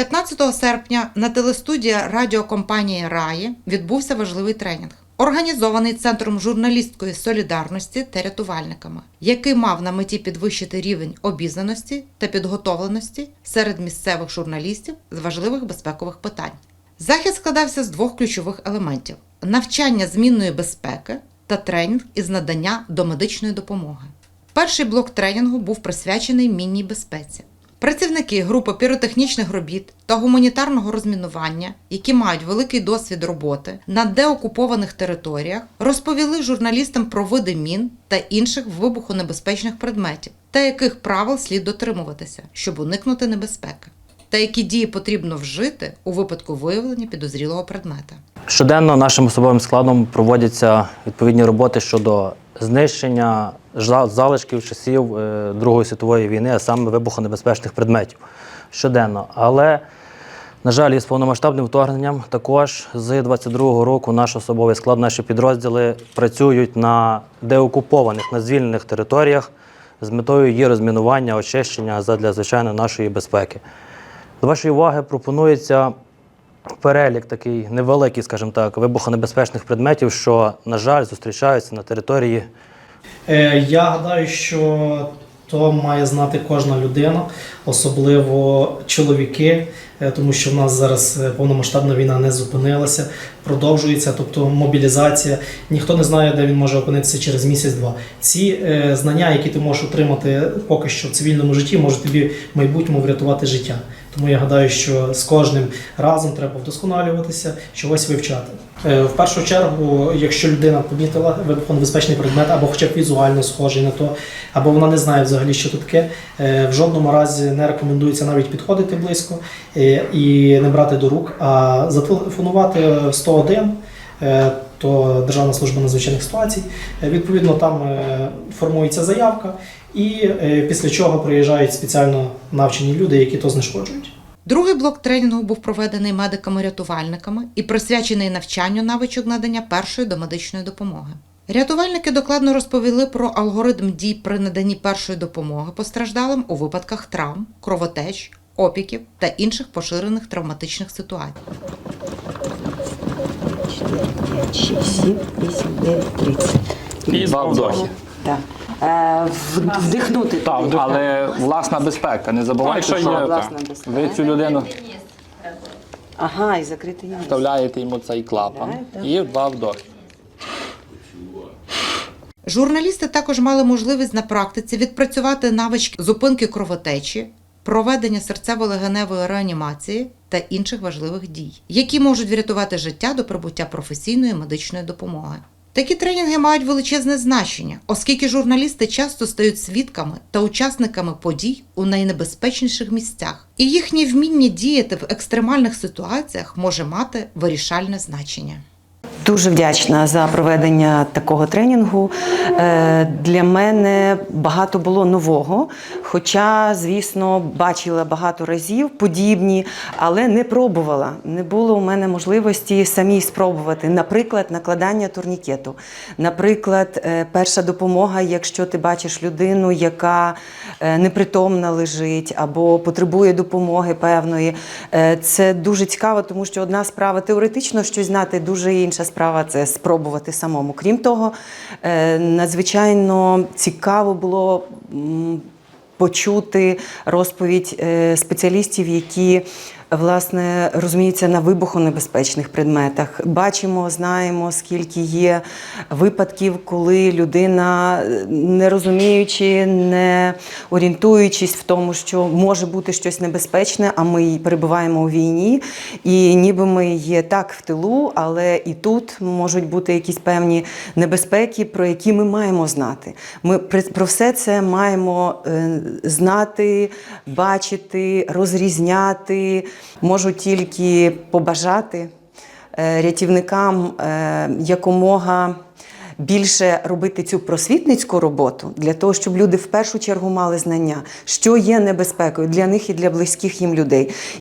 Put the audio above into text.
15 серпня на телестудії радіокомпанії Раї відбувся важливий тренінг, організований Центром журналістської солідарності та рятувальниками, який мав на меті підвищити рівень обізнаності та підготовленості серед місцевих журналістів з важливих безпекових питань. Захід складався з двох ключових елементів: навчання змінної безпеки та тренінг із надання домедичної допомоги. Перший блок тренінгу був присвячений мінній безпеці. Працівники групи піротехнічних робіт та гуманітарного розмінування, які мають великий досвід роботи на деокупованих територіях, розповіли журналістам про види мін та інших вибухонебезпечних предметів та яких правил слід дотримуватися, щоб уникнути небезпеки, та які дії потрібно вжити у випадку виявлення підозрілого предмета. Щоденно нашим особовим складом проводяться відповідні роботи щодо знищення залишків часів е, Другої світової війни, а саме вибухонебезпечних предметів. Щоденно. Але, на жаль, із повномасштабним вторгненням також з 22-го року наш особовий склад, наші підрозділи працюють на деокупованих, на звільнених територіях з метою її розмінування, очищення задля звичайно нашої безпеки. До вашої уваги пропонується перелік такий невеликий, скажімо так, вибухонебезпечних предметів, що, на жаль, зустрічаються на території. Е, Я гадаю, що то має знати кожна людина, особливо чоловіки, тому що в нас зараз е, повномасштабна війна не зупинилася, продовжується, тобто мобілізація. Ніхто не знає, де він може опинитися через місяць-два. Ці е, знання, які ти можеш отримати поки що в цивільному житті, можуть тобі в майбутньому врятувати життя. Тому я гадаю, що з кожним разом треба вдосконалюватися, чогось вивчати. Е, В першу чергу, якщо людина помітила вибухонебезпечний предмет, або хоча б візуально схожий на то, або вона не знає взагалі, що тут таке, е, в жодному разі не рекомендується навіть підходити близько і не брати до рук, а зателефонувати 101. е, То Державна служба надзвичайних ситуацій. Е, Відповідно, там е, формується заявка, і після чого приїжджають спеціально навчені люди, які то знешкоджують. Другий блок тренінгу був проведений медиками-рятувальниками і присвячений навчанню навичок надання першої домедичної допомоги. Рятувальники докладно розповіли про алгоритм дій при наданні першої допомоги постраждалим у випадках травм, кровотеч, опіків та інших поширених травматичних ситуацій. 4, 5, 6, 7, 8, 9, 30. І два вдохи. Так. Е, в- вдихнути. Так, але власна безпека. Не забувайте, Так, що є, що Власна безпека. ви цю людину Ага, і закрити її. вставляєте йому цей клапан. Так, І два вдохи. Журналісти також мали можливість на практиці відпрацювати навички зупинки кровотечі, проведення серцево-легеневої реанімації та інших важливих дій, які можуть врятувати життя до прибуття професійної медичної допомоги. Такі тренінги мають величезне значення, оскільки журналісти часто стають свідками та учасниками подій у найнебезпечніших місцях, і їхнє вміння діяти в екстремальних ситуаціях може мати вирішальне значення. Дуже вдячна за проведення такого тренінгу. Е, Для мене багато було нового. Хоча, звісно, бачила багато разів подібні, але не пробувала. Не було у мене можливості самій спробувати. Наприклад, накладання турнікету. Наприклад, е, перша допомога, якщо ти бачиш людину, яка е, непритомна лежить або потребує допомоги певної. Це дуже цікаво, тому що одна справа теоретично щось знати, дуже інша справа це спробувати самому. Крім того, е, надзвичайно цікаво було. Почути розповідь е, спеціалістів, які власне розуміються на вибухонебезпечних предметах. Бачимо, знаємо, скільки є випадків, коли людина, не розуміючи, не орієнтуючись в тому, що може бути щось небезпечне, а ми перебуваємо у війні, і ніби ми є так в тилу, але і тут можуть бути якісь певні небезпеки, про які ми маємо знати. Ми про все це маємо е, знати, бачити, розрізняти. Можу тільки побажати е, рятівникам е, якомога. Більше робити цю просвітницьку роботу для того, щоб люди в першу чергу мали знання, що є небезпекою для них і для близьких їм людей.